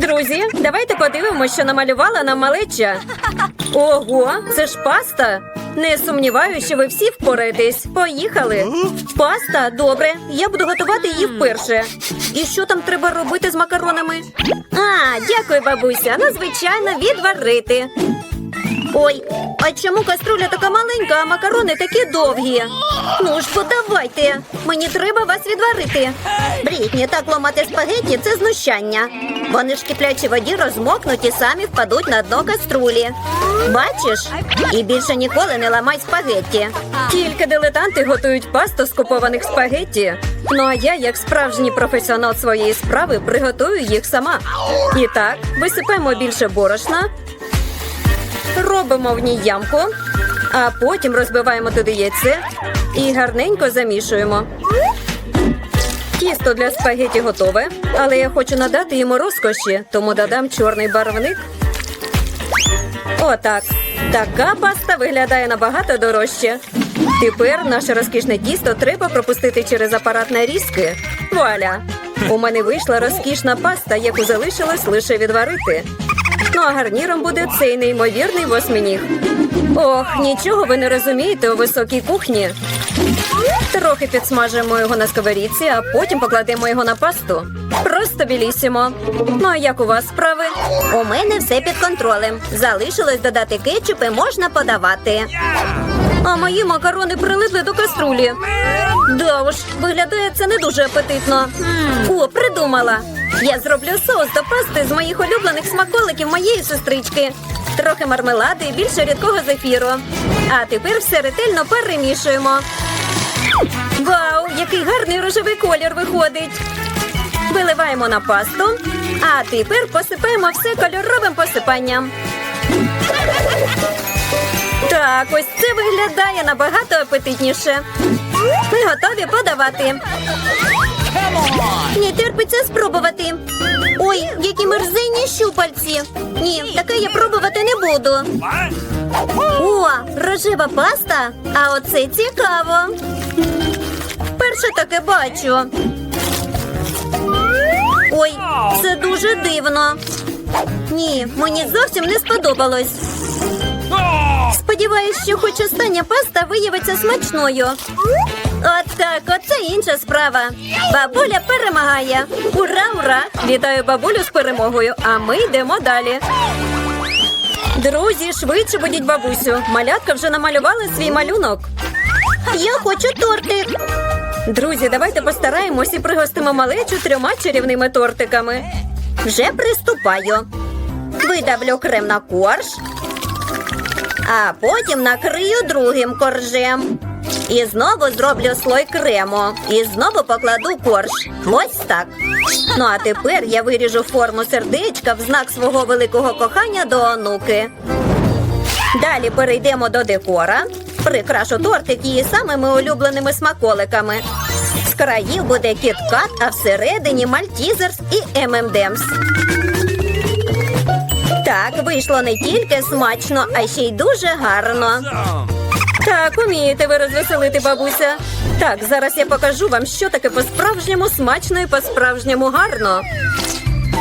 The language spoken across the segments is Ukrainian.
Друзі, давайте подивимося, що намалювала нам малеча. Ого, це ж паста. Не сумніваюся, що ви всі впораєтесь. Поїхали. Паста, добре. Я буду готувати її вперше. І що там треба робити з макаронами? А, дякую, бабуся. Ну, звичайно, відварити. Ой, а чому каструля така маленька, а макарони такі довгі? Ну ж, подавайте. Мені треба вас відварити. Брітні, так ломати спагетті це знущання. Вони ж в киплячій воді розмокнуть і самі впадуть на дно каструлі. Бачиш? І більше ніколи не ламай спагетті. Тільки дилетанти готують пасту з купованих спагетті. Ну а я, як справжній професіонал своєї справи, приготую їх сама. І так, висипаємо більше борошна, робимо в ній ямку, а потім розбиваємо туди яйце і гарненько замішуємо. Тісто для спагеті готове, але я хочу надати йому розкоші, тому додам чорний барвник. Отак. Така паста виглядає набагато дорожче. Тепер наше розкішне тісто треба пропустити через апарат нарізки. Вуаля! У мене вийшла розкішна паста, яку залишилось лише відварити. Ну а гарніром буде цей неймовірний восьминіг. Ох, нічого ви не розумієте у високій кухні. Трохи підсмажимо його на сковорідці, а потім покладемо його на пасту. Просто білісімо. Ну а як у вас справи? У мене все під контролем. Залишилось додати кетчуп і можна подавати. А мої макарони прилипли до каструлі. Да уж, виглядає це не дуже апетитно. О, придумала. Я зроблю соус до пасти з моїх улюблених смаколиків моєї сестрички. Трохи мармелади і більше рідкого зефіру. А тепер все ретельно перемішуємо. Вау, який гарний рожевий колір виходить. Виливаємо на пасту, а тепер посипаємо все кольоровим посипанням. Так, ось це виглядає набагато апетитніше. Ми готові подавати. Не терпиться спробувати. Ой, які мерзенні щупальці. Ні, таке я пробувати не буду. О, рожева паста. А оце цікаво. Вперше таке бачу. Ой, це дуже дивно. Ні, мені зовсім не сподобалось. Сподіваюсь, що хоч остання паста виявиться смачною. От так, оце інша справа. Бабуля перемагає. Ура, ура! Вітаю бабулю з перемогою, а ми йдемо далі. Друзі, швидше будіть бабусю. Малятка вже намалювала свій малюнок. Я хочу тортик. Друзі, давайте постараємось і пригостимо малечу трьома чарівними тортиками. Вже приступаю. Видавлю крем на корж, а потім накрию другим коржем. І знову зроблю слой крему. І знову покладу корж. Ось так. Ну а тепер я виріжу форму сердечка в знак свого великого кохання до онуки. Далі перейдемо до декора. Прикрашу тортик її самими улюбленими смаколиками. З країв буде кіткат, а всередині мальтізерс і ММДемс. Так, вийшло не тільки смачно, а ще й дуже гарно. Так, умієте ви розвеселити, бабуся. Так, зараз я покажу вам, що таке по-справжньому смачно і по-справжньому гарно.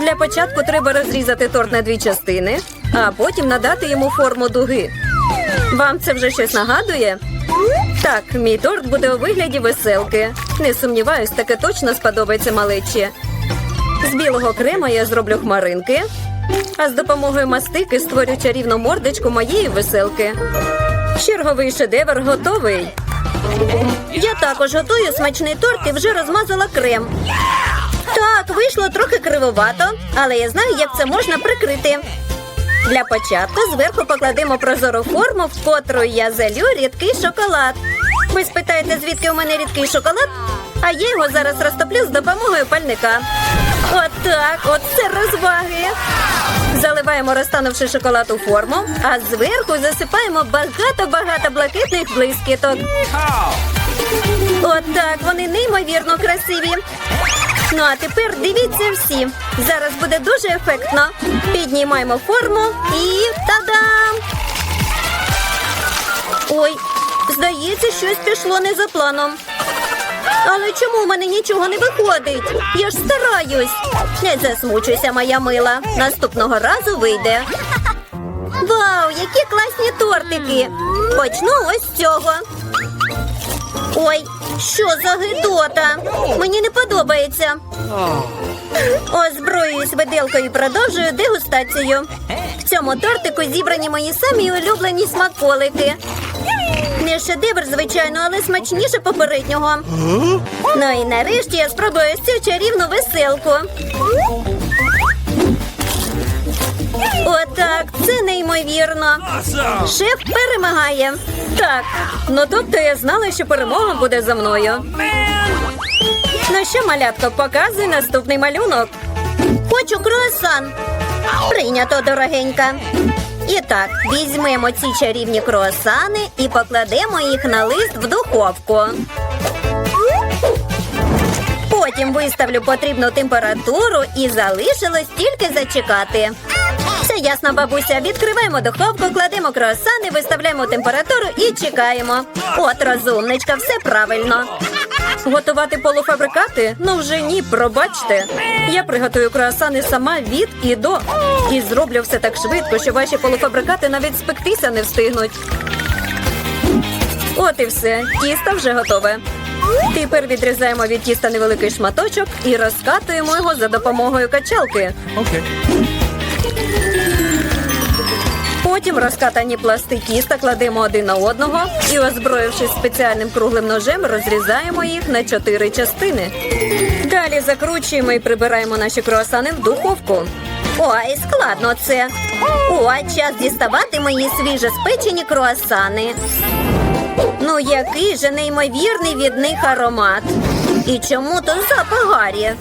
Для початку треба розрізати торт на дві частини, а потім надати йому форму дуги. Вам це вже щось нагадує? Так, мій торт буде у вигляді веселки. Не сумніваюсь, таке точно сподобається малечі. З білого крема я зроблю хмаринки, а з допомогою мастики створю чарівну мордочку моєї веселки. Черговий шедевр готовий. Я також готую смачний торт і вже розмазала крем. Так, вийшло трохи кривовато, але я знаю, як це можна прикрити. Для початку зверху покладемо прозору форму, в котру я залю рідкий шоколад. Ви спитаєте, звідки у мене рідкий шоколад? А я його зараз розтоплю з допомогою пальника. Отак, от це розваги. Заливаємо розтанувши шоколад у форму, а зверху засипаємо багато-багато блакитних блискіток. Отак, вони неймовірно красиві. Ну а тепер дивіться всі. Зараз буде дуже ефектно. Піднімаємо форму і та-дам! Ой, здається, щось пішло не за планом. Але чому в мене нічого не виходить? Я ж стараюсь. Не засмучуйся, моя мила. Наступного разу вийде. Вау, які класні тортики! Почну ось з цього. Ой, що за гидота? Мені не подобається. Озброююсь виделкою і продовжую дегустацію. В цьому тортику зібрані мої самі улюблені смаколики. Не шедевр, звичайно, але смачніше попереднього. Ну і нарешті я спробую цю чарівну веселку. Отак, це неймовірно. Шеф перемагає. Так, ну тобто я знала, що перемога буде за мною. Ну що, малятко, показуй наступний малюнок. Хочу круасан. Прийнято, дорогенька. І так, візьмемо ці чарівні круасани і покладемо їх на лист в духовку. Потім виставлю потрібну температуру і залишилось тільки зачекати. Все ясно, бабуся. Відкриваємо духовку, кладемо круасани, виставляємо температуру і чекаємо. От розумничка, все правильно. Готувати полуфабрикати? Ну вже ні, пробачте. Я приготую круасани сама від і до. І зроблю все так швидко, що ваші полуфабрикати навіть спектися не встигнуть. От і все. Тісто вже готове. Тепер відрізаємо від тіста невеликий шматочок і розкатуємо його за допомогою качалки. Okay. Потім розкатані пласти тіста кладемо один на одного і, озброївшись спеціальним круглим ножем, розрізаємо їх на чотири частини. Далі закручуємо і прибираємо наші круасани в духовку. Ой, складно це. О, час діставати мої свіже спечені круасани. Ну, який же неймовірний від них аромат. І чому тут запах гарі?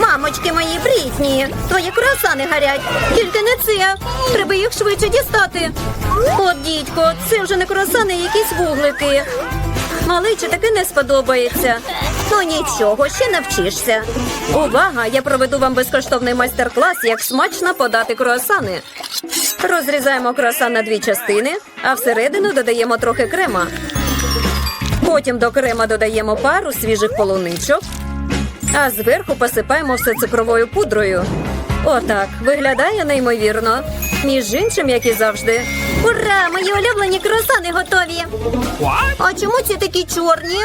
Мамочки мої брітні, твої круасани гарять. Тільки не це. Треба їх швидше дістати. От, дідько, це вже не круасани, якісь вуглики. Маличі таки не сподобається. Ну нічого, ще навчишся. Увага! Я проведу вам безкоштовний майстер-клас, як смачно подати круасани. Розрізаємо круасан на дві частини, а всередину додаємо трохи крема. Потім до крема додаємо пару свіжих полуничок, а зверху посипаємо все цукровою пудрою. Отак виглядає неймовірно. Між іншим, як і завжди. Ура! Мої улюблені круасани готові. А чому ці такі чорні?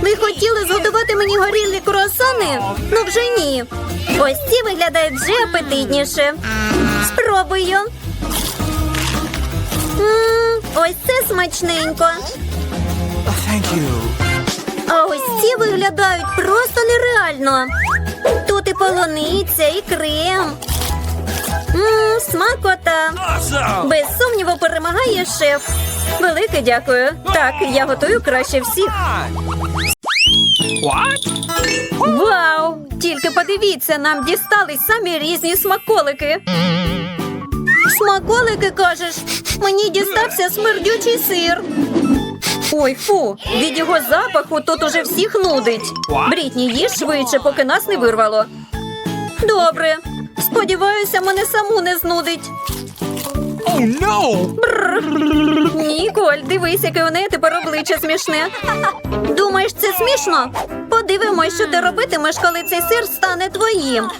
Ви хотіли зготувати мені горілі круасани? Ну вже ні. Ось ці виглядають вже апетитніше. Спробую. М, ось це смачненько. Thank you. А ось ці виглядають просто нереально. Тут і полуниця, і крем. Мм, смакота. Awesome. Без сумніву перемагає шеф. Велике дякую. Так, я готую краще всіх. What? Вау! Тільки подивіться, нам дістались самі різні смаколики. Смаколики, кажеш, мені дістався смердючий сир. Ой, фу, від його запаху тут уже всіх нудить. Брітні, їж швидше, поки нас не вирвало. Добре. Сподіваюся, мене саму не знудить. Oh no! Ніколь, дивись, яке у неї тепер обличчя смішне. Думаєш, це смішно? Подивимось, що ти робитимеш, коли цей сир стане твоїм.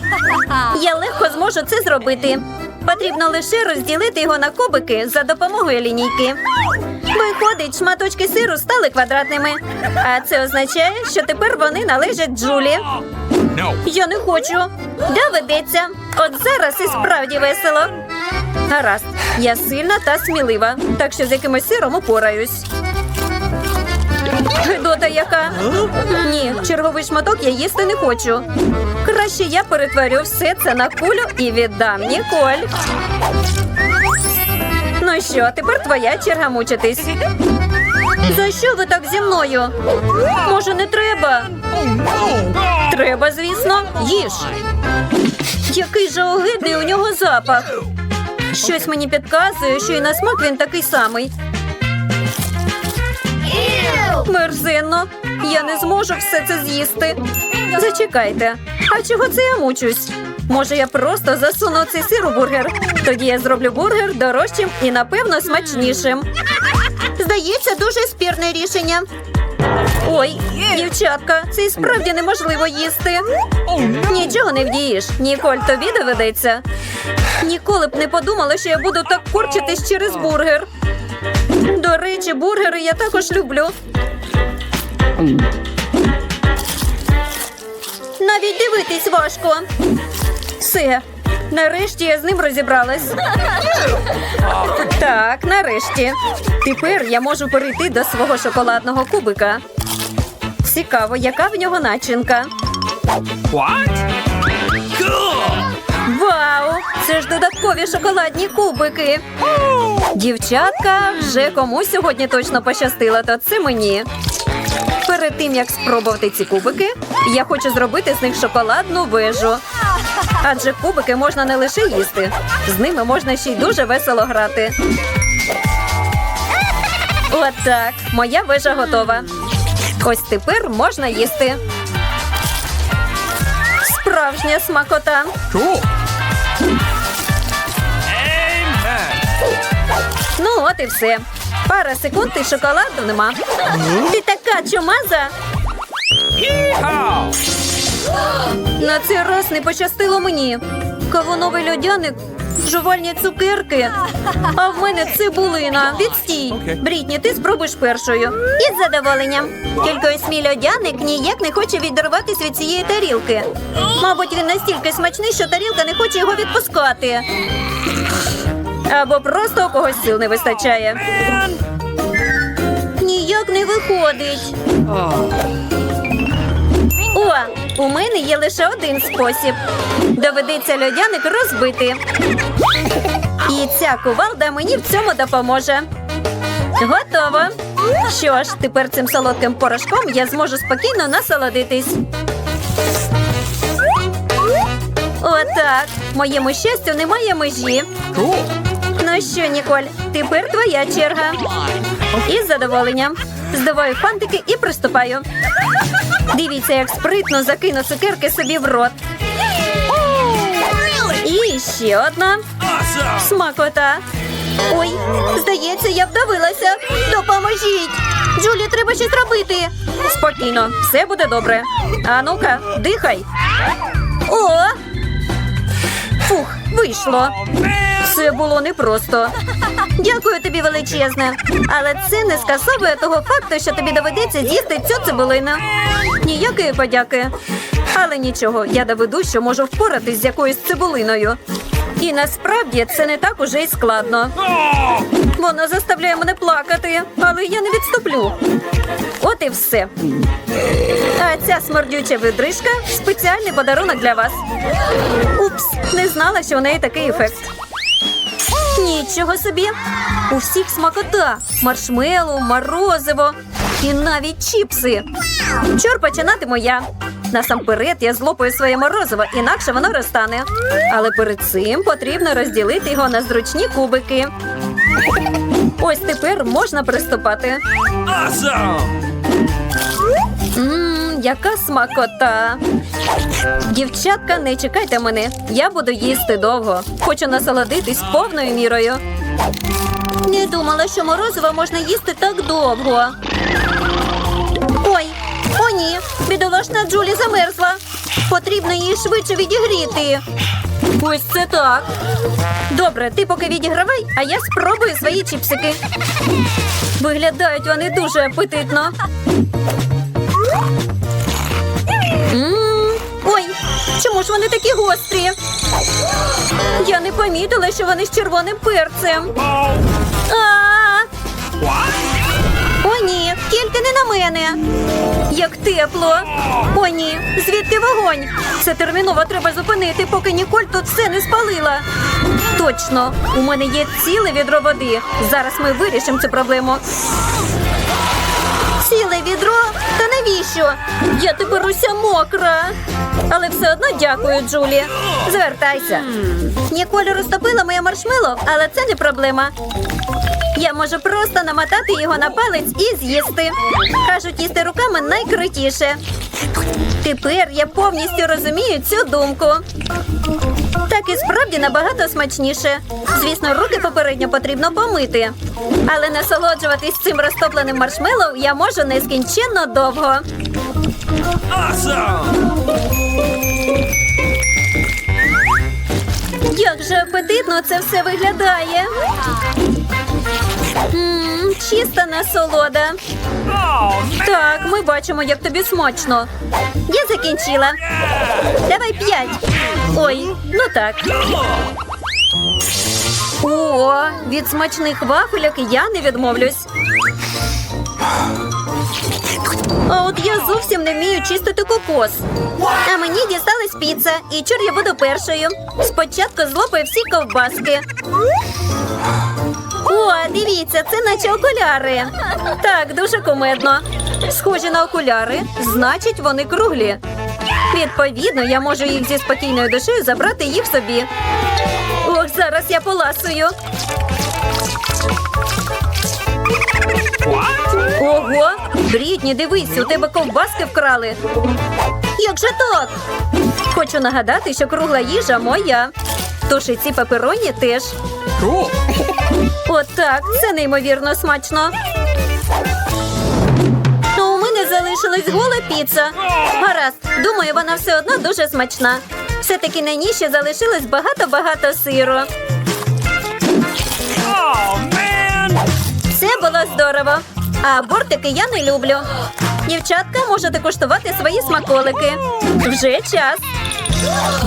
Я легко зможу це зробити. Потрібно лише розділити його на кубики за допомогою лінійки. Виходить, шматочки сиру стали квадратними. А це означає, що тепер вони належать Джулі. Я не хочу. Доведеться. От зараз і справді весело. Гаразд, я сильна та смілива, так що з якимось сиром упораюсь. Гидота яка? Ні, черговий шматок я їсти не хочу. Краще я перетворю все це на кулю і віддам Ніколь. Ну що, тепер твоя черга мучитись. За що ви так зі мною? Може, не треба? Треба, звісно, їж. Який же огидний у нього запах. Щось мені підказує, що і на смак він такий самий. Мерзенно. Я не зможу все це з'їсти. Зачекайте. А чого це я мучусь? Може, я просто засуну цей сир у бургер. Тоді я зроблю бургер дорожчим і, напевно, смачнішим. Здається, дуже спірне рішення. Ой, Дівчатка, це і справді неможливо їсти. Нічого не вдієш. Ніколь, тобі доведеться. Ніколи б не подумала, що я буду так корчитись через бургер. До речі, бургери я також люблю. Навіть дивитись важко. Все. Нарешті я з ним розібралась. Так, нарешті. Тепер я можу перейти до свого шоколадного кубика. Цікаво, яка в нього начинка. What? Cool! Вау! Це ж додаткові шоколадні кубики. Дівчатка, вже комусь сьогодні точно пощастило, то це мені. Перед тим як спробувати ці кубики, я хочу зробити з них шоколадну вежу. Адже кубики можна не лише їсти, з ними можна ще й дуже весело грати. Отак, моя вежа готова. Ось тепер можна їсти. Справжня смакота. Ну, от і все. Пара секунд і шоколаду нема. Ти така чумаза. На цей раз не пощастило мені. Кавуновий льодяник, жувальні цукерки. А в мене цибулина. Відстій. Брітні, ти спробуєш першою. Із задоволенням. Тільки ось мій льодяник ніяк не хоче відірватися від цієї тарілки. Мабуть, він настільки смачний, що тарілка не хоче його відпускати. Або просто у когось сил не вистачає. Ніяк не виходить. О, у мене є лише один спосіб. Доведеться льодяник розбити. І ця кувалда мені в цьому допоможе. Готово. Що ж, тепер цим солодким порошком я зможу спокійно насолодитись. Отак. Моєму щастю немає межі. Ну що, Ніколь, тепер твоя черга. Із задоволенням. Здаваю фантики і приступаю. Дивіться, як спритно закину цукерки собі в рот. І ще одна смакота. Ой, здається, я вдавилася. Допоможіть! Джулі, треба щось робити. Спокійно, все буде добре. А ну-ка, дихай. О! Фух, вийшло. Це було непросто. Дякую тобі величезне. Але це не скасовує того факту, що тобі доведеться з'їсти цю цибулину. Ніякої подяки. Але нічого, я доведу, що можу впоратись з якоюсь цибулиною. І насправді це не так уже й складно. Вона заставляє мене плакати, але я не відступлю. От і все. А ця смердюча видрижка спеціальний подарунок для вас. Упс, не знала, що у неї такий ефект. Нічого собі. У всіх смакота, маршмеллоу, морозиво і навіть чіпси. Чор починатиму я. Насамперед я злопаю своє морозиво, інакше воно розтане. Але перед цим потрібно розділити його на зручні кубики. Ось тепер можна приступати. Ммм, яка смакота. Дівчатка, не чекайте мене. Я буду їсти довго. Хочу насолодитись повною мірою. Не думала, що морозиво можна їсти так довго. Ой, о ні, бідолашна Джулі замерзла. Потрібно її швидше відігріти. Ось це так. Добре, ти поки відігравай, а я спробую свої чіпсики. Виглядають вони дуже апетитно. Чому ж вони такі гострі? Я не помітила, що вони з червоним перцем. О, ні, тільки не на мене. Як тепло. О, ні, звідки вогонь? Це терміново треба зупинити, поки Ніколь тут все не спалила. Точно, у мене є ціле відро води. Зараз ми вирішимо цю проблему. Ціле відро? Навіщо? Я тепер уся мокра. Але все одно дякую, Джулі. Звертайся. Ніколь розтопила моє маршмело, але це не проблема. Я можу просто намотати його на палець і з'їсти. Кажуть, їсти руками найкрутіше. Тепер я повністю розумію цю думку. Так і справді. набагато смачніше. Звісно, руки попередньо потрібно помити. Але насолоджуватись цим розтопленим маршмеллоу я можу нескінченно довго. Як же апетитно це все виглядає. Мм, чиста насолода. Так, ми бачимо, як тобі смачно. Я закінчила. Давай п'ять. Ой, ну так. О, від смачних вафельок я не відмовлюсь. А от я зовсім не вмію чистити кокос. А мені дісталась піца, і чур я буду першою. Спочатку злопаю всі ковбаски. О, дивіться, це наче окуляри. Так, дуже кумедно. Схожі на окуляри, значить, вони круглі. Відповідно, я можу їх зі спокійною душею забрати їх собі. Ох, зараз я поласую. Ого, Брітні, дивись, у тебе ковбаски вкрали. Як же так? Хочу нагадати, що кругла їжа моя. Тож і ці пепероні теж. Отак, це неймовірно смачно. У мене залишилась гола піца. Гаразд, думаю, вона все одно дуже смачна. Все-таки на ній ще залишилось багато-багато сиру. Це було здорово. А бортики я не люблю. Дівчатка, можете куштувати свої смаколики. Вже час.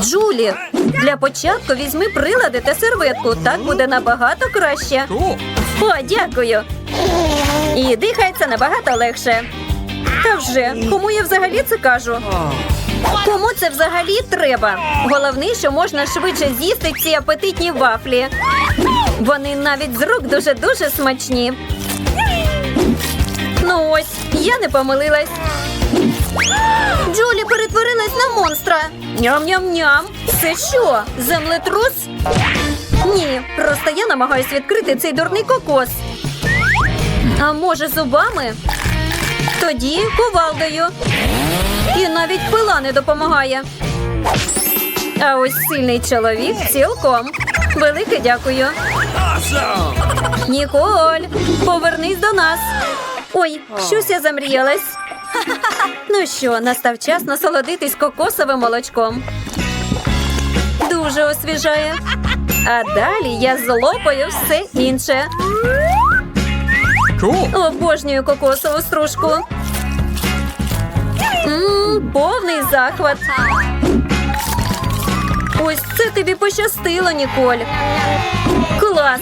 Джулі, для початку візьми прилади та серветку. Так буде набагато краще. О, дякую. І дихається набагато легше. Та вже, кому я взагалі це кажу? Кому це взагалі треба? Головне, що можна швидше з'їсти ці апетитні вафлі. Вони навіть з рук дуже-дуже смачні. Ну ось, я не помилилась. На монстра. Ням-ням-ням. Це що? Землетрус? Ні, просто я намагаюсь відкрити цей дурний кокос. А може, зубами? Тоді кувалдою. І навіть пила не допомагає. А ось сильний чоловік цілком. Велике дякую. Ніколь, повернись до нас. Ой, щось я замріялась. Ну що, настав час насолодитись кокосовим молочком. Дуже освіжає. А далі я злопаю все інше. Обожнюю кокосову стружку. Мм, повний захват. Ось це тобі пощастило, Ніколь. Клас!